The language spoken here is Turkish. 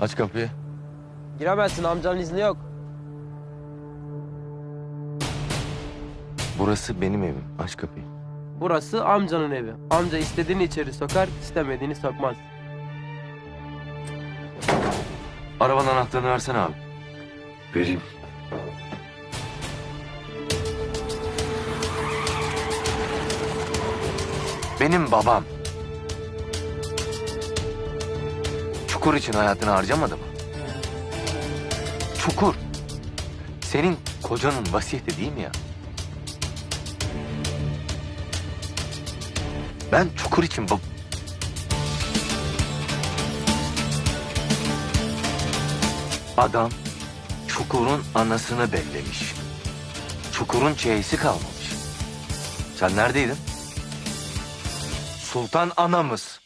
Aç kapıyı. Giremezsin amcanın izni yok. Burası benim evim. Aç kapıyı. Burası amcanın evi. Amca istediğini içeri sokar, istemediğini sokmaz. Arabanın anahtarını versene abi. Vereyim. Benim babam. Çukur için hayatını harcamadı mı? Çukur. Senin kocanın vasiyeti değil mi ya? Ben çukur için bab... Adam çukurun anasını bellemiş. Çukurun çeyisi kalmamış. Sen neredeydin? Sultan anamız